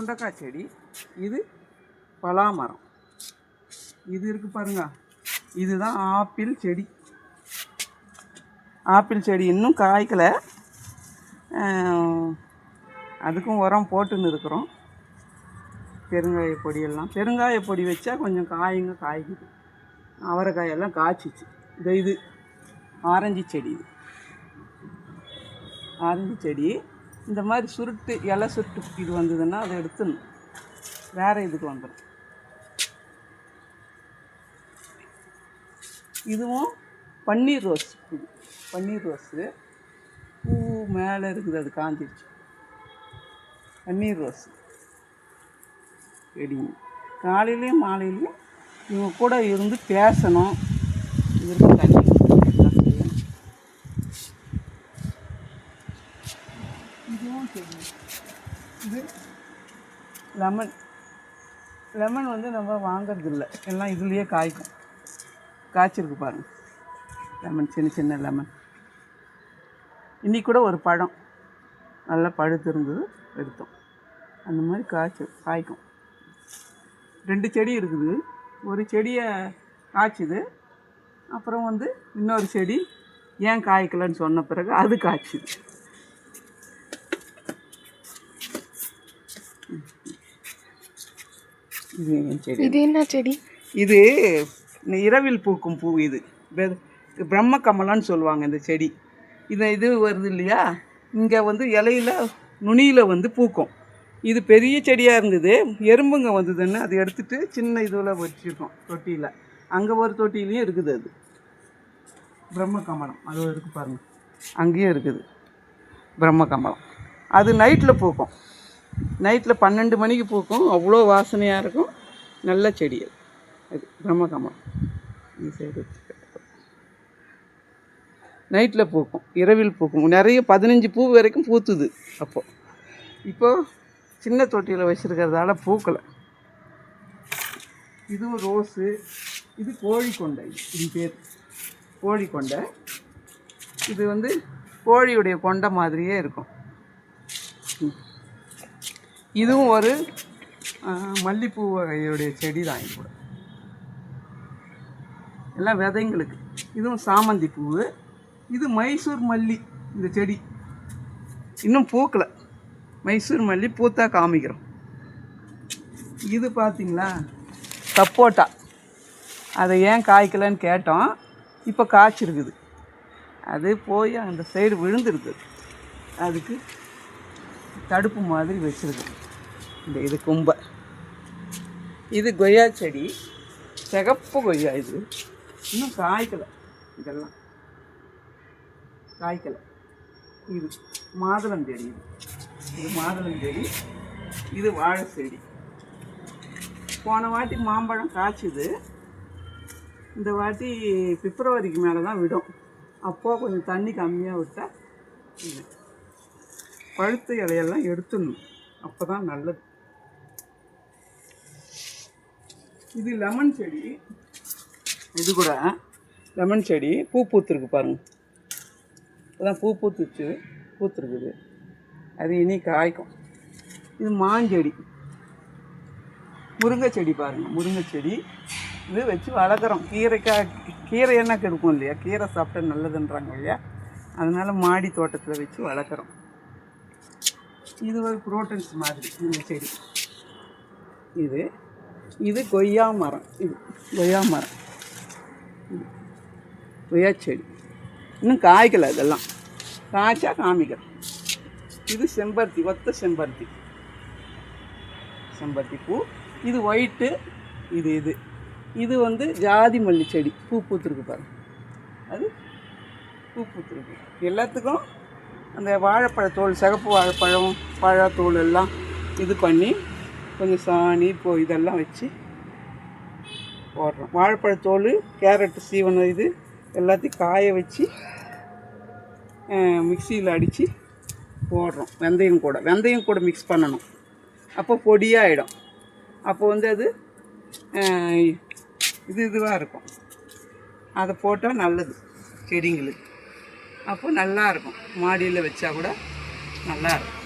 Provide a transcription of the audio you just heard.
சுண்டக்காய் செடி இது பலாமரம். இது இருக்குது பாருங்க. இதுதான் ஆப்பிள் செடி. ஆப்பிள் செடி இன்னும் காய்க்கலை. அதுக்கும் உரம் போட்டுன்னு இருக்கிறோம். பெருங்காய பொடியெல்லாம். பெருங்காய பொடி வச்சா கொஞ்சம் காய்ங்க காய்க்குது. அவரைக்காயெல்லாம் காய்ச்சிச்சு. இந்த இது. ஆரஞ்சு செடி. இது ஆரஞ்சு செடி. இந்த மாதிரி சுருட்டு இலை சுருட்டு இது வந்ததுன்னா அதை எடுத்துடணும். வேறு இதுக்கு வந்துடும். இதுவும் பன்னீர் ரோஸ் இது. பன்னீர் ரோஸு பூ மேலே இருக்குது அது காஞ்சிருச்சு. பன்னீர் ரோஸ் செடிங்க காலையிலையும் மாலையிலையும் இவங்க கூட இருந்து பேசணும். இது தண்ணி எல்லாம் செய்யணும். இதுவும் செடி இது லெமன் லெமன் வந்து நம்ம வாங்குறது இல்லை எல்லாம் இதுலேயே காய்க்கும். காய்ச்சிருக்கு பாருங்க. லெமன் சின்ன சின்ன லெமன் இன்றைக்கி கூட ஒரு பழம். நல்லா பழுத்து இருந்தது. எடுத்தோம். அந்த மாதிரி காய்ச்சி காய்க்கும். ரெண்டு செடி இருக்குது. ஒரு செடியை காய்ச்சிது. அப்புறம் வந்து இன்னொரு செடி ஏன் காய்க்கலன்னு சொன்ன பிறகு அது காய்ச்சிது இது என் செடி. இது என்ன செடி? இது இரவில் பூக்கும் பூ இது. பிரம்ம கமலம்னு சொல்லுவாங்க இந்த செடி. இது இது வருது இல்லையா? இங்கே வந்து இலையில நுனியில் வந்து பூக்கும். இது பெரிய செடியாக இருந்தது. எறும்புங்க வந்ததுன்னு அதை எடுத்துட்டு சின்ன இதில் வச்சுருக்கோம் தொட்டியில். அங்கே ஒரு தொட்டிலையும் இருக்குது அது. பிரம்ம கமலம். அது இருக்குது பாருங்கள் அங்கேயும் இருக்குது. பிரம்ம கமலம். அது நைட்டில் பூக்கும். நைட்டில் பன்னெண்டு மணிக்கு பூக்கும். அவ்வளோ வாசனையாக இருக்கும். நல்ல செடி அது அது பிரம்மகமலம் இந்த சைடு நைட்டில் பூக்கும். இரவில் பூக்கும். நிறைய பதினஞ்சு பூ வரைக்கும் பூத்துது அப்போது இப்போது சின்ன தொட்டியில் வச்சுருக்கிறதால பூக்களை இதுவும் ரோஸு. இது கோழிக்கொண்டை. இது பேர். கோழிக்கொண்டை. இது வந்து கோழியுடைய கொண்டை மாதிரியே இருக்கும். இதுவும் ஒரு மல்லிப்பூ வகையுடைய செடி தான் கூட எல்லாம் விதைங்களுக்கு. இதுவும் சாமந்தி பூ இது மைசூர் மல்லி இந்த செடி. இன்னும் பூக்கலை. மைசூர் மல்லி பூத்தா காமிக்கிறோம். இது பார்த்தீங்களா சப்போட்டா. அதை ஏன் காய்க்கலன்னு கேட்டோம். இப்போ காய்ச்சிருக்குது. அது போய் அந்த சைடு விழுந்துருக்குது. அதுக்கு தடுப்பு மாதிரி வச்சுருக்குது. இந்த இது கும்பை. இது கொய்யா செடி. சிகப்பு கொய்யா இது. இன்னும் காய்க்கலை. இதெல்லாம். காய்க்கலை. இது மாதுளம் செடி. இது இது மாதுளம் செடி. இது வாழை செடி. போன வாட்டி மாம்பழம் காய்ச்சுது. இந்த வாட்டி பிப்ரவரிக்கு மேலே தான் விடும். அப்போது கொஞ்சம் தண்ணி கம்மியாக விட்டால் இது. இலையெல்லாம் எடுத்துடணும். அப்போ தான் நல்லது. இது லெமன் செடி. இது கூட லெமன் செடி. பூ பூத்துருக்கு பாருங்க. இப்போதான் பூ பூத்துச்சு. பூத்துருக்குது. அது இனி காய்க்கும். இது மாஞ்செடி முருங்கை செடி பாருங்கள் முருங்கை செடி. இது வச்சு வளர்க்குறோம். கீரைக்காய் கீரை என்ன இருக்கும் இல்லையா? கீரை சாப்பிட்டா நல்லதுன்றாங்க இல்லையா? அதனால் மாடி தோட்டத்தில் வச்சு வளர்க்குறோம். இது ஒரு புரோட்டன்ஸ் மாதிரி. இந்த செடி. இது இது கொய்யா மரம். இது கொய்யா மரம். கொய்யா செடி. இன்னும் காய்க்கலை இதெல்லாம். காய்ச்சா காமிக்கிறோம் இது செம்பருத்தி ஒத்த செம்பருத்தி. செம்பருத்தி பூ. இது ஒயிட்டு இது இது. இது வந்து ஜாதி மல்லி செடி. பூ பூத்துருக்கு பாருங்க. அது பூ பூத்துருக்கு. எல்லாத்துக்கும் அந்த வாழைப்பழத்தோல் சிகப்பு வாழைப்பழம் பழத்தோல் எல்லாம் இது பண்ணி கொஞ்சம் சாணி இப்போ இதெல்லாம் வச்சு போடுறோம். வாழைப்பழத்தோல் கேரட்டு சீவனம் இது எல்லாத்தையும் காய வச்சு மிக்சியில் அடித்து போடுறோம். வெந்தயம் கூட. வெந்தயம் கூட மிக்ஸ் பண்ணணும். அப்போ பொடியாகிடும் அப்போ வந்து அது இது இதுவாக இருக்கும். அதை போட்டால் நல்லது செடிங்களுக்கு. அப்போ நல்லா இருக்கும். மாடியில் வச்சா கூட நல்லா இருக்கும்.